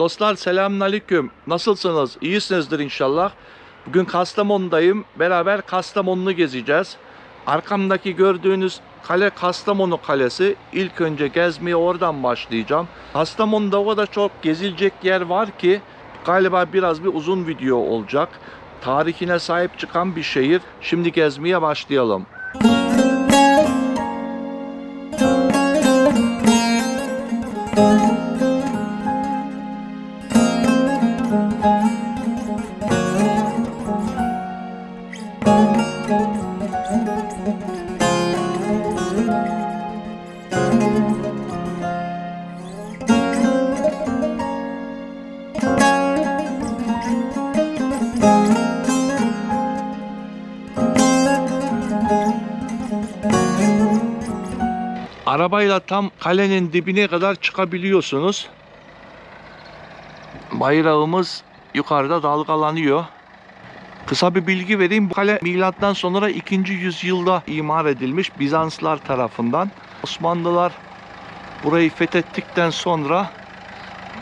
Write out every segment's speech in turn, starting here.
Dostlar selamünaleyküm. Nasılsınız? İyisinizdir inşallah. Bugün Kastamonu'dayım. Beraber Kastamonu'nu gezeceğiz. Arkamdaki gördüğünüz kale Kastamonu Kalesi. İlk önce gezmeye oradan başlayacağım. Kastamonu'da o kadar çok gezilecek yer var ki galiba biraz bir uzun video olacak. Tarihine sahip çıkan bir şehir. Şimdi gezmeye başlayalım. Arabayla tam kalenin dibine kadar çıkabiliyorsunuz. Bayrağımız yukarıda dalgalanıyor. Kısa bir bilgi vereyim. Bu kale milattan sonra 2. yüzyılda imar edilmiş Bizanslar tarafından. Osmanlılar burayı fethettikten sonra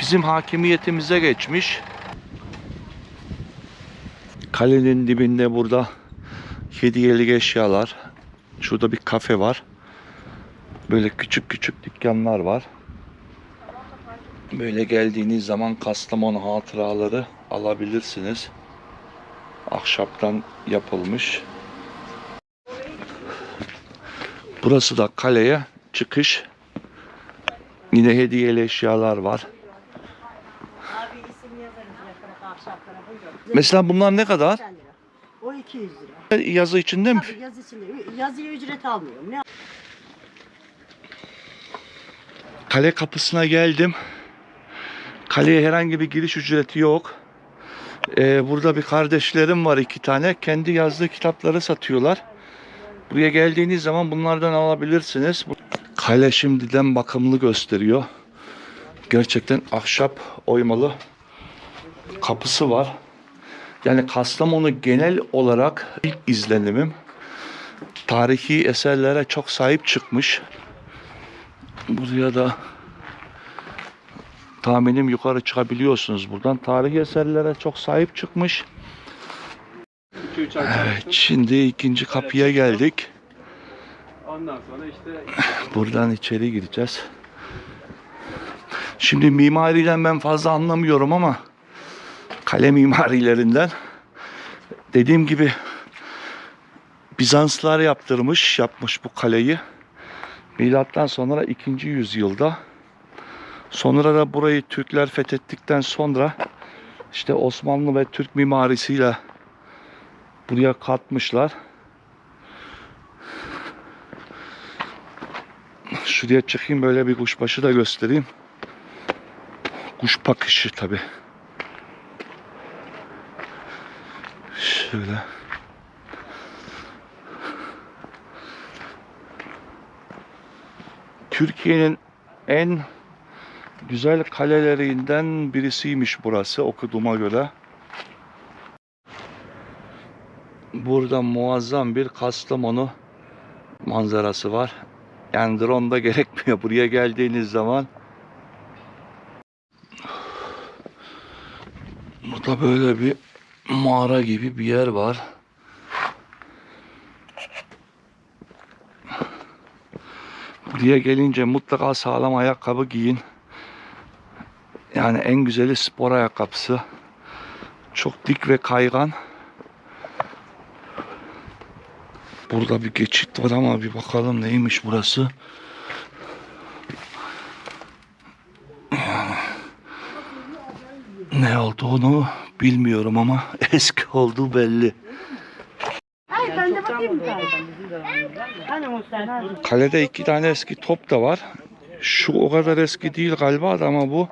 bizim hakimiyetimize geçmiş. Kalenin dibinde burada hediyelik eşyalar. Şurada bir kafe var. Böyle küçük küçük dükkanlar var. Böyle geldiğiniz zaman Kastamonu hatıraları alabilirsiniz. Ahşaptan yapılmış. Burası da kaleye çıkış. Yine hediyeli eşyalar var. Mesela bunlar ne kadar? 80 lira. O 200 lira. Yazı içinde mi? Tabii yazı içinde. Yazıya ücret almıyorum. Ne Kale kapısına geldim. Kaleye herhangi bir giriş ücreti yok. Ee, burada bir kardeşlerim var iki tane. Kendi yazdığı kitapları satıyorlar. Buraya geldiğiniz zaman bunlardan alabilirsiniz. Kale şimdiden bakımlı gösteriyor. Gerçekten ahşap oymalı kapısı var. Yani Kastamonu genel olarak ilk izlenimim tarihi eserlere çok sahip çıkmış. Buraya da tahminim yukarı çıkabiliyorsunuz buradan. Tarihi eserlere çok sahip çıkmış. Evet, şimdi ikinci kapıya geldik. Ondan sonra işte Buradan içeri gireceğiz. Şimdi mimariden ben fazla anlamıyorum ama kale mimarilerinden dediğim gibi Bizanslar yaptırmış, yapmış bu kaleyi. Milattan sonra 2. yüzyılda. Sonra da burayı Türkler fethettikten sonra işte Osmanlı ve Türk mimarisiyle buraya katmışlar. Şuraya çıkayım böyle bir kuşbaşı da göstereyim. Kuş bakışı tabi. Şöyle. Türkiye'nin en güzel kalelerinden birisiymiş burası okuduğuma göre. Burada muazzam bir Kastamonu manzarası var. Yani drone da gerekmiyor. Buraya geldiğiniz zaman Burada böyle bir mağara gibi bir yer var. Buraya gelince mutlaka sağlam ayakkabı giyin. Yani en güzeli spor ayakkabısı. Çok dik ve kaygan. Burada bir geçit var ama bir bakalım neymiş burası. Yani ne olduğunu bilmiyorum ama eski olduğu belli. Ay ben de bakayım. Kalede iki tane eski top da var. Şu o kadar eski değil galiba da ama bu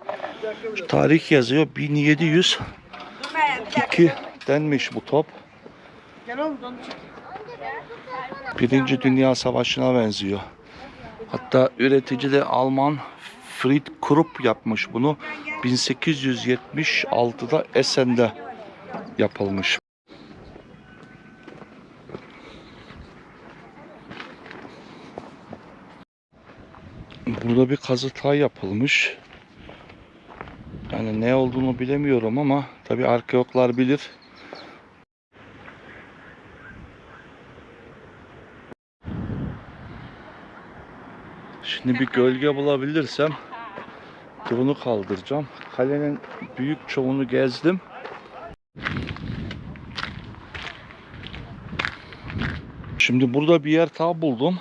tarih yazıyor 1702 denmiş bu top. Birinci Dünya Savaşı'na benziyor. Hatta üretici de Alman Fried Krupp yapmış bunu. 1876'da Essen'de yapılmış. Burada bir kazıtay yapılmış. Yani ne olduğunu bilemiyorum ama tabi arkeologlar bilir. Şimdi bir gölge bulabilirsem drone'u kaldıracağım. Kalenin büyük çoğunu gezdim. Şimdi burada bir yer daha buldum.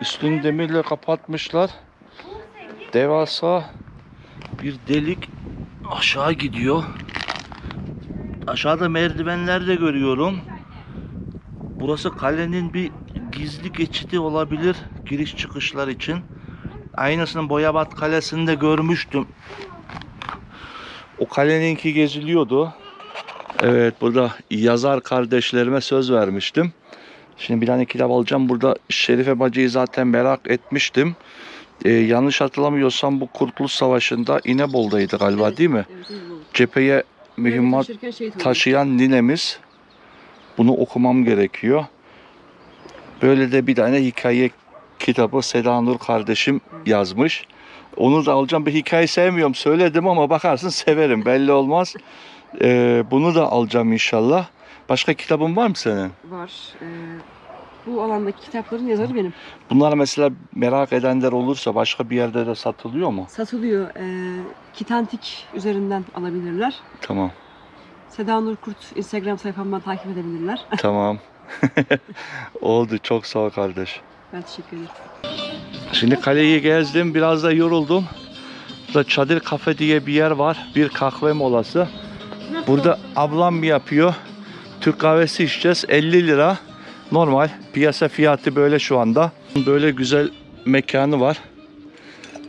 Üstünü demirle kapatmışlar. Devasa bir delik aşağı gidiyor. Aşağıda merdivenler de görüyorum. Burası kalenin bir gizli geçidi olabilir giriş çıkışlar için. Aynısını Boyabat Kalesi'nde görmüştüm. O kaleninki geziliyordu. Evet burada yazar kardeşlerime söz vermiştim. Şimdi bir tane kitap alacağım. Burada Şerife Bacı'yı zaten merak etmiştim. Ee, yanlış hatırlamıyorsam bu Kurtuluş Savaşı'nda İnebolu'daydı galiba değil mi? Cepheye mühimmat oldu. taşıyan ninemiz. Bunu okumam gerekiyor. Böyle de bir tane hikaye kitabı Seda Nur kardeşim yazmış. Onu da alacağım. Bir hikaye sevmiyorum söyledim ama bakarsın severim belli olmaz. Ee, bunu da alacağım inşallah. Başka kitabın var mı senin? Var. Ee, bu alandaki kitapların yazarı benim. Bunlar mesela merak edenler olursa başka bir yerde de satılıyor mu? Satılıyor. Ee, Kitantik üzerinden alabilirler. Tamam. Seda Nur Kurt Instagram sayfamdan takip edebilirler. Tamam. Oldu. Çok sağ ol kardeş. ben teşekkür ederim. Şimdi kaleyi gezdim, biraz da yoruldum. Burada çadır kafe diye bir yer var. Bir kahve molası. Burada ablam yapıyor. Türk kahvesi içeceğiz. 50 lira. Normal. Piyasa fiyatı böyle şu anda. Böyle güzel mekanı var.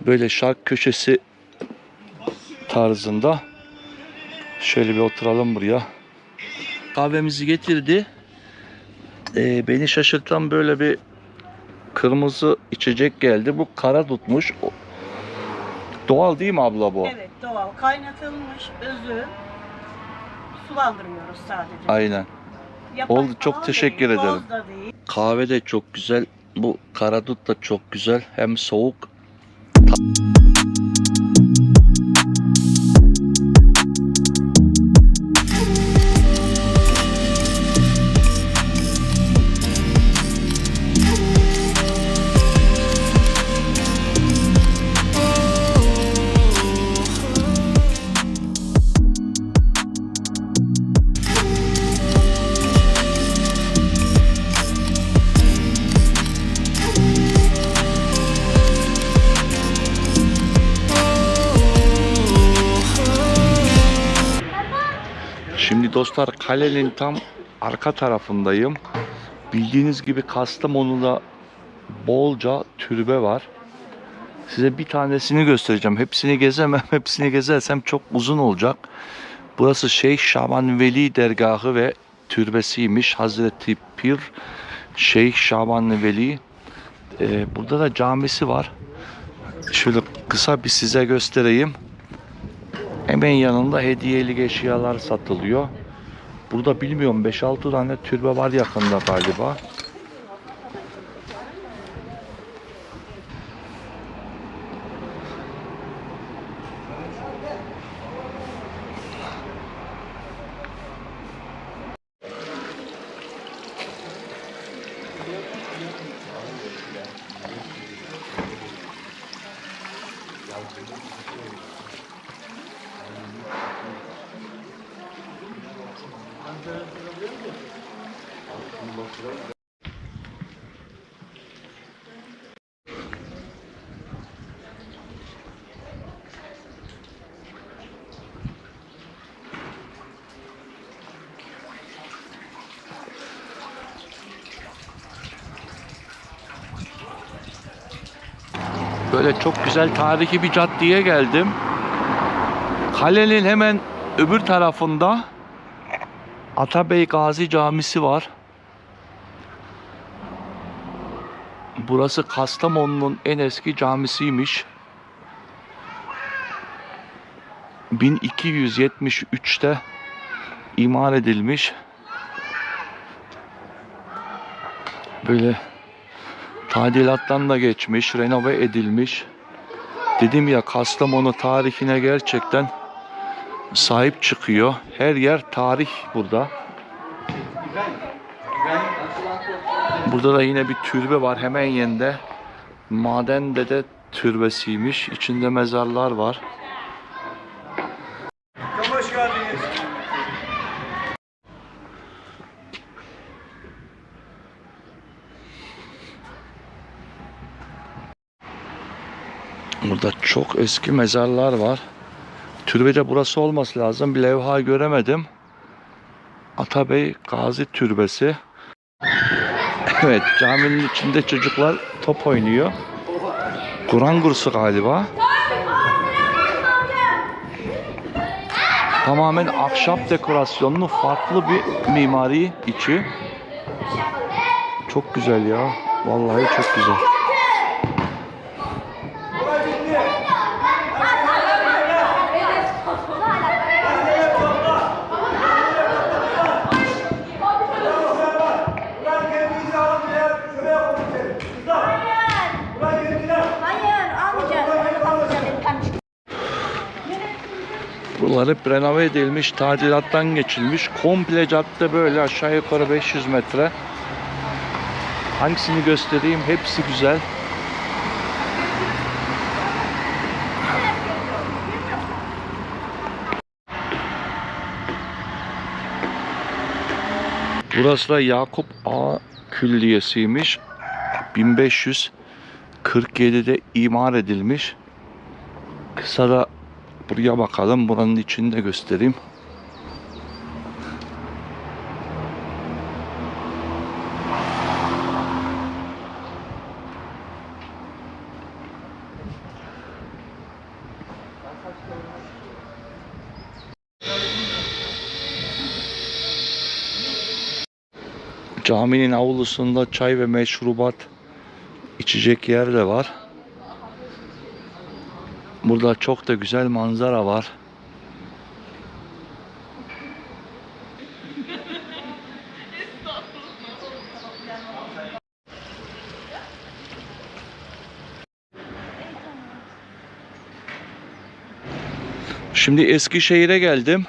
Böyle şark köşesi tarzında. Şöyle bir oturalım buraya. Kahvemizi getirdi. Ee, beni şaşırtan böyle bir kırmızı içecek geldi. Bu kara tutmuş. Doğal değil mi abla bu? Evet doğal kaynatılmış özü sulandırmıyoruz sadece. Aynen. Yapay Oldu, çok teşekkür değil, ederim. Kahve de çok güzel. Bu karadut da çok güzel. Hem soğuk. Şimdi dostlar kalenin tam arka tarafındayım. Bildiğiniz gibi Kastamonu'da bolca türbe var. Size bir tanesini göstereceğim. Hepsini gezemem. Hepsini gezersem çok uzun olacak. Burası Şeyh Şaban Veli dergahı ve türbesiymiş. Hazreti Pir Şeyh Şaban Veli. Ee, burada da camisi var. Şöyle kısa bir size göstereyim. Hemen yanında hediyelik eşyalar satılıyor. Burada bilmiyorum 5-6 tane türbe var yakında galiba. Böyle çok güzel tarihi bir caddeye geldim. Kalenin hemen öbür tarafında Atabey Gazi Camisi var. Burası Kastamonu'nun en eski camisiymiş. 1273'te imar edilmiş. Böyle tadilattan da geçmiş, renove edilmiş. Dedim ya Kastamonu tarihine gerçekten sahip çıkıyor. Her yer tarih burada. Burada da yine bir türbe var hemen yanında. Maden Dede türbesiymiş. İçinde mezarlar var. Burada çok eski mezarlar var. Türbede burası olması lazım. Bir levha göremedim. Atabey Gazi Türbesi. Evet, caminin içinde çocuklar top oynuyor. Kur'an kursu galiba. Tamamen ahşap dekorasyonlu farklı bir mimari içi. Çok güzel ya. Vallahi çok güzel. Hayır almayacağız. Öyle kalmayacağız. Benim kardeşim. Hep renove edilmiş, tadilattan geçilmiş. Komple cadde böyle aşağı yukarı 500 metre. Hangisini göstereyim? Hepsi güzel. Burası da Yakup A Külliyesiymiş. 1547'de imar edilmiş. Kısa da Buraya bakalım. Buranın içini de göstereyim. Caminin avlusunda çay ve meşrubat içecek yer de var. Burada çok da güzel manzara var. Şimdi Eskişehir'e geldim.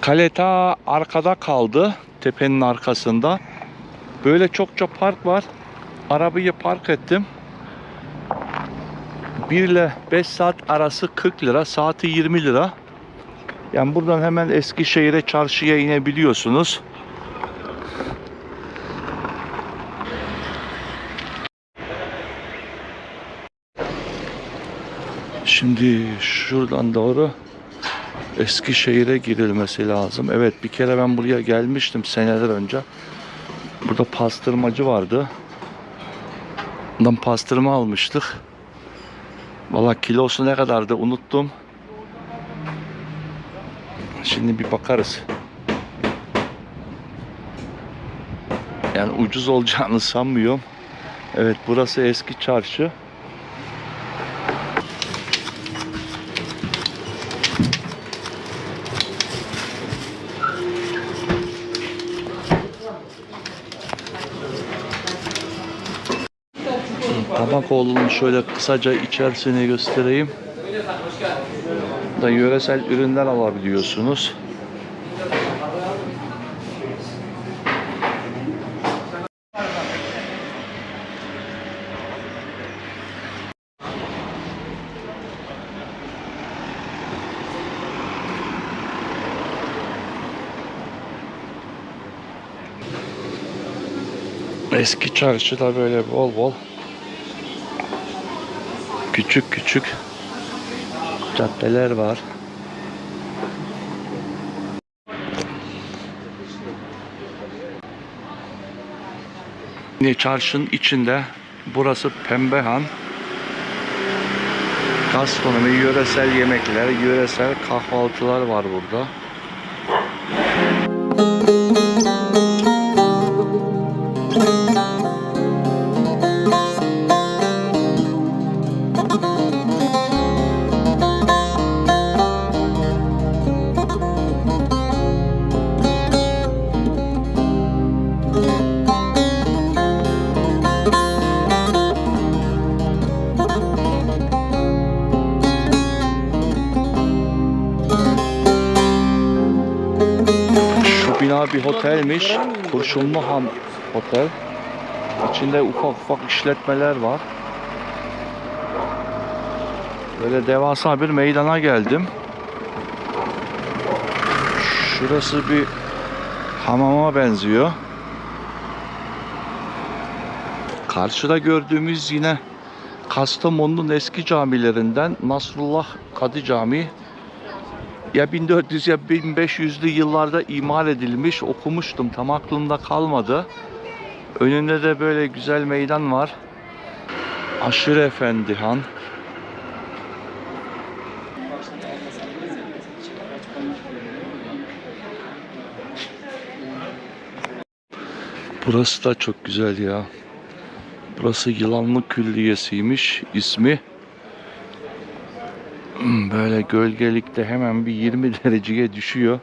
Kale ta arkada kaldı. Tepenin arkasında. Böyle çokça park var. Arabayı park ettim. 1 ile 5 saat arası 40 lira, saati 20 lira. Yani buradan hemen Eskişehir'e çarşıya inebiliyorsunuz. Şimdi şuradan doğru Eskişehir'e girilmesi lazım. Evet bir kere ben buraya gelmiştim seneler önce. Burada pastırmacı vardı. Bundan pastırma almıştık. Valla kilosu ne kadardı unuttum. Şimdi bir bakarız. Yani ucuz olacağını sanmıyorum. Evet burası eski çarşı. Tabakoğlu'nun şöyle kısaca içerisini göstereyim. Da yöresel ürünler alabiliyorsunuz. Eski çarşıda böyle bol bol küçük küçük caddeler var. Yine çarşının içinde burası Pembehan. Gastronomi, yöresel yemekler, yöresel kahvaltılar var burada. Otelmiş. Kurşunlu Han Otel. İçinde ufak ufak işletmeler var. Böyle devasa bir meydana geldim. Şurası bir hamama benziyor. Karşıda gördüğümüz yine Kastamonu'nun eski camilerinden Nasrullah Kadı Camii. Ya 1400 ya 1500'lü yıllarda imar edilmiş okumuştum tam aklımda kalmadı. Önünde de böyle güzel meydan var. Aşırı Efendi Han. Burası da çok güzel ya. Burası Yılanlı Külliyesi'ymiş ismi. Böyle gölgelikte hemen bir 20 dereceye düşüyor.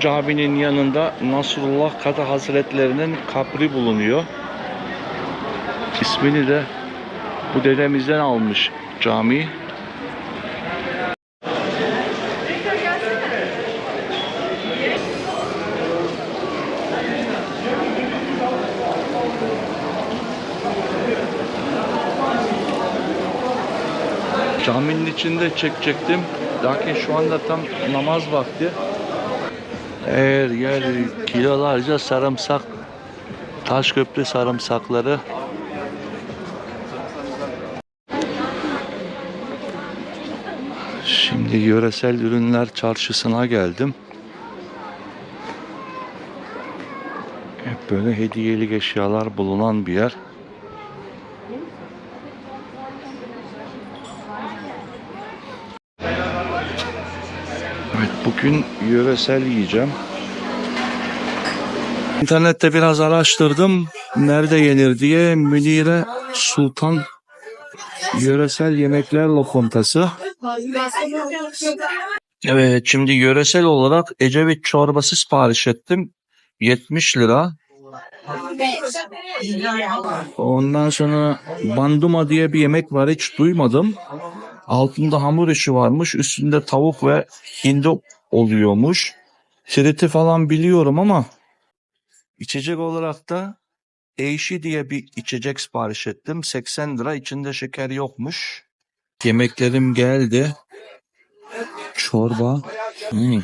Caminin yanında Nasrullah Kadı Hazretlerinin kabri bulunuyor. İsmini de bu dedemizden almış cami. Caminin içinde çekecektim. Lakin şu anda tam namaz vakti. Her yer kilolarca sarımsak, taş köprü sarımsakları. Şimdi yöresel ürünler çarşısına geldim. Hep böyle hediyelik eşyalar bulunan bir yer. Bugün yöresel yiyeceğim. İnternette biraz araştırdım. Nerede yenir diye Münire Sultan Yöresel Yemekler Lokantası. Evet şimdi yöresel olarak Ecevit çorbası sipariş ettim. 70 lira. Ondan sonra banduma diye bir yemek var hiç duymadım. Altında hamur işi varmış. Üstünde tavuk ve hindi oluyormuş. Triti falan biliyorum ama içecek olarak da Eyşi diye bir içecek sipariş ettim. 80 lira. içinde şeker yokmuş. Yemeklerim geldi. Çorba. Hmm,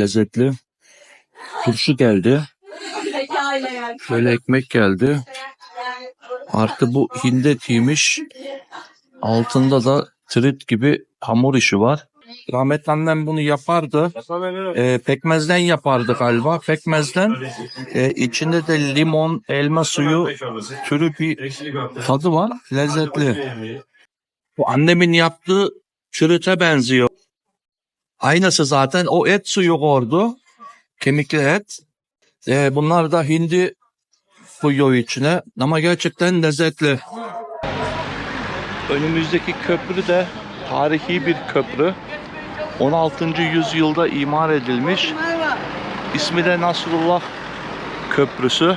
lezzetli. Turşu geldi. Şöyle ekmek geldi. Artı bu hindi etiymiş. Altında da trit gibi hamur işi var. Rahmetli annem bunu yapardı. Ee, pekmezden yapardı galiba. Pekmezden e, içinde de limon, elma suyu türü bir tadı var. Lezzetli. Bu annemin yaptığı çürüte benziyor. Aynısı zaten o et suyu koydu. Kemikli et. Ee, bunlar da hindi koyuyor içine. Ama gerçekten lezzetli. Önümüzdeki köprü de tarihi bir köprü. 16. yüzyılda imar edilmiş. İsmi de Nasrullah Köprüsü.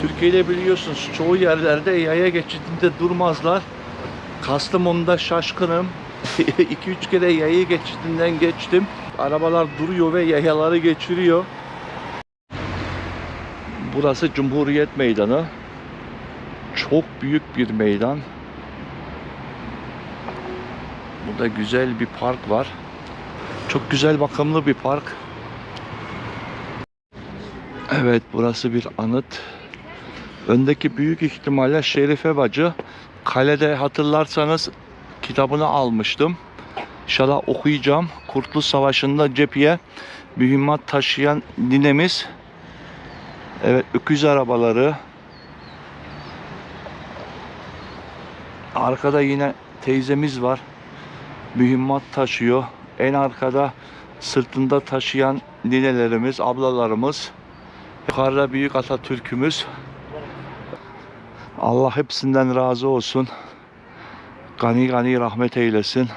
Türkiye'de biliyorsunuz çoğu yerlerde yaya geçidinde durmazlar. Kastamonu'da şaşkınım. 2-3 kere yaya geçidinden geçtim. Arabalar duruyor ve yayaları geçiriyor. Burası Cumhuriyet Meydanı. Çok büyük bir meydan. Burada güzel bir park var. Çok güzel bakımlı bir park. Evet burası bir anıt. Öndeki büyük ihtimalle Şerife Bacı. Kalede hatırlarsanız kitabını almıştım. İnşallah okuyacağım. Kurtuluş Savaşı'nda cepheye mühimmat taşıyan ninemiz. Evet öküz arabaları. Arkada yine teyzemiz var. Mühimmat taşıyor. En arkada sırtında taşıyan ninelerimiz, ablalarımız. Yukarıda büyük Atatürk'ümüz. Allah hepsinden razı olsun. Gani gani rahmet eylesin.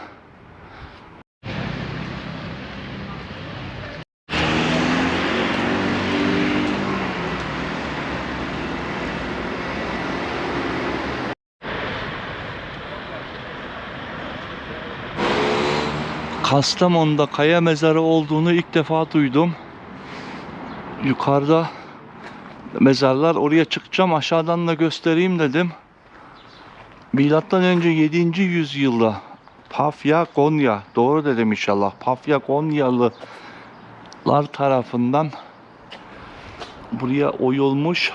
Kastamonu'da kaya mezarı olduğunu ilk defa duydum. Yukarıda mezarlar oraya çıkacağım aşağıdan da göstereyim dedim. Milattan önce 7. yüzyılda Pafya Konya doğru dedim inşallah. Pafya Konyalılar tarafından buraya oyulmuş.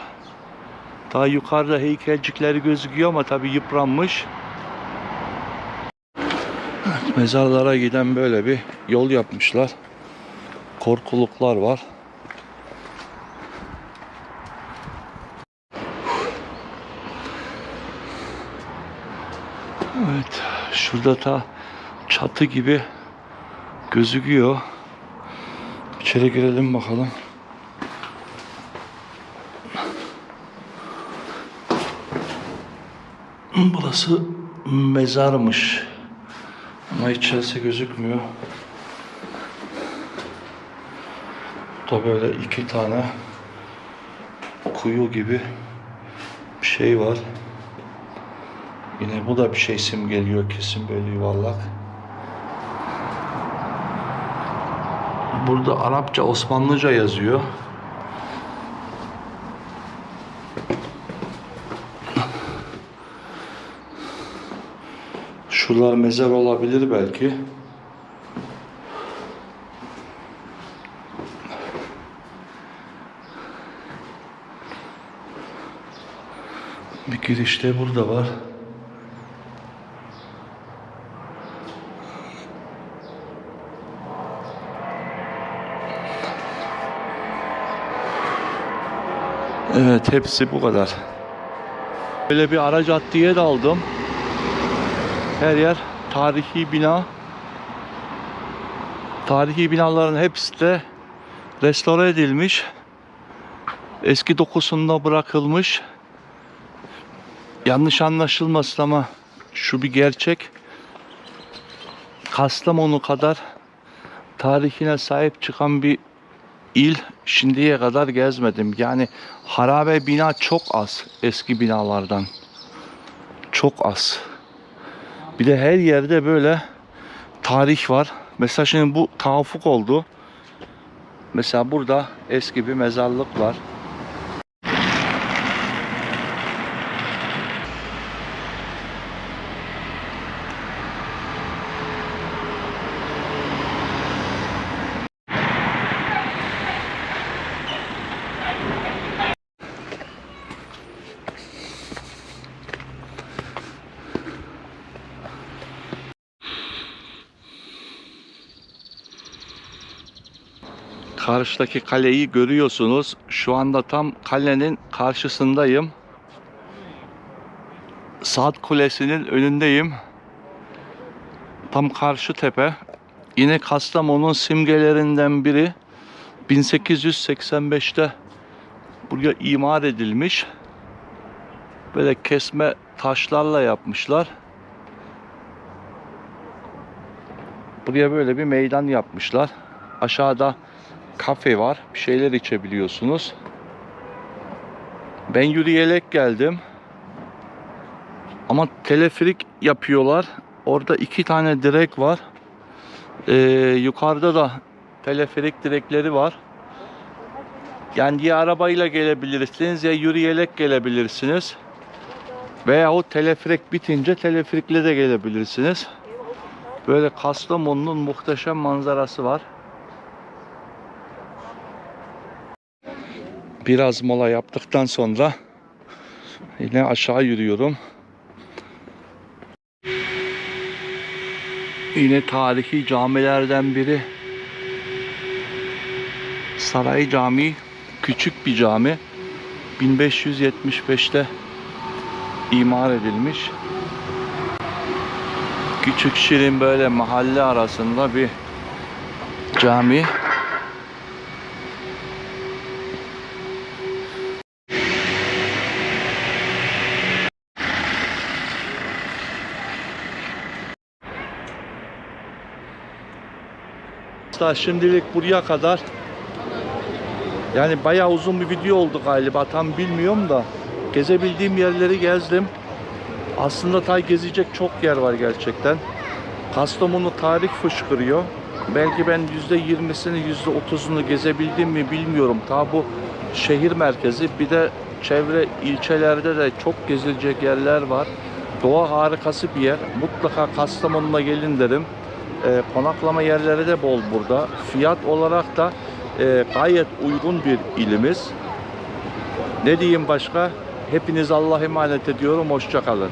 Daha yukarıda heykelcikleri gözüküyor ama tabi yıpranmış. Mezarlara giden böyle bir yol yapmışlar. Korkuluklar var. Evet, şurada ta çatı gibi gözüküyor. İçeri girelim bakalım. Burası mezarmış. Ama içerisi gözükmüyor. Burada böyle iki tane kuyu gibi bir şey var. Yine bu da bir şey simgeliyor kesin böyle yuvarlak. Burada Arapça, Osmanlıca yazıyor. Şuralar mezar olabilir belki. Bir giriş de burada var. Evet hepsi bu kadar. Böyle bir ara caddeye daldım. Her yer tarihi bina. Tarihi binaların hepsi de restore edilmiş. Eski dokusunda bırakılmış. Yanlış anlaşılmasın ama şu bir gerçek. Kastamonu kadar tarihine sahip çıkan bir il şimdiye kadar gezmedim. Yani harabe bina çok az eski binalardan. Çok az. Bir de her yerde böyle tarih var. Mesela şimdi bu tavuk oldu. Mesela burada eski bir mezarlık var. Karşıdaki kaleyi görüyorsunuz. Şu anda tam kalenin karşısındayım. Saat Kulesi'nin önündeyim. Tam karşı tepe. Yine Kastamonu'nun simgelerinden biri. 1885'te buraya imar edilmiş. Böyle kesme taşlarla yapmışlar. Buraya böyle bir meydan yapmışlar. Aşağıda kafe var. Bir şeyler içebiliyorsunuz. Ben yürüyerek geldim. Ama teleferik yapıyorlar. Orada iki tane direk var. Ee, yukarıda da teleferik direkleri var. Yani ya arabayla gelebilirsiniz ya yürüyerek gelebilirsiniz. Veya o teleferik bitince teleferikle de gelebilirsiniz. Böyle Kastamonu'nun muhteşem manzarası var. Biraz mola yaptıktan sonra yine aşağı yürüyorum. Yine tarihi camilerden biri Saray Camii küçük bir cami 1575'te imar edilmiş. Küçük şirin böyle mahalle arasında bir cami. Arkadaşlar şimdilik buraya kadar yani bayağı uzun bir video oldu galiba tam bilmiyorum da gezebildiğim yerleri gezdim. Aslında tay gezecek çok yer var gerçekten. Kastamonu tarih fışkırıyor. Belki ben %20'sini %30'unu gezebildim mi bilmiyorum. Ta bu şehir merkezi bir de çevre ilçelerde de çok gezilecek yerler var. Doğa harikası bir yer. Mutlaka Kastamonu'na gelin derim. Ee, konaklama yerleri de bol burada. Fiyat olarak da e, gayet uygun bir ilimiz. Ne diyeyim başka? Hepiniz Allah'a emanet ediyorum. Hoşça kalın.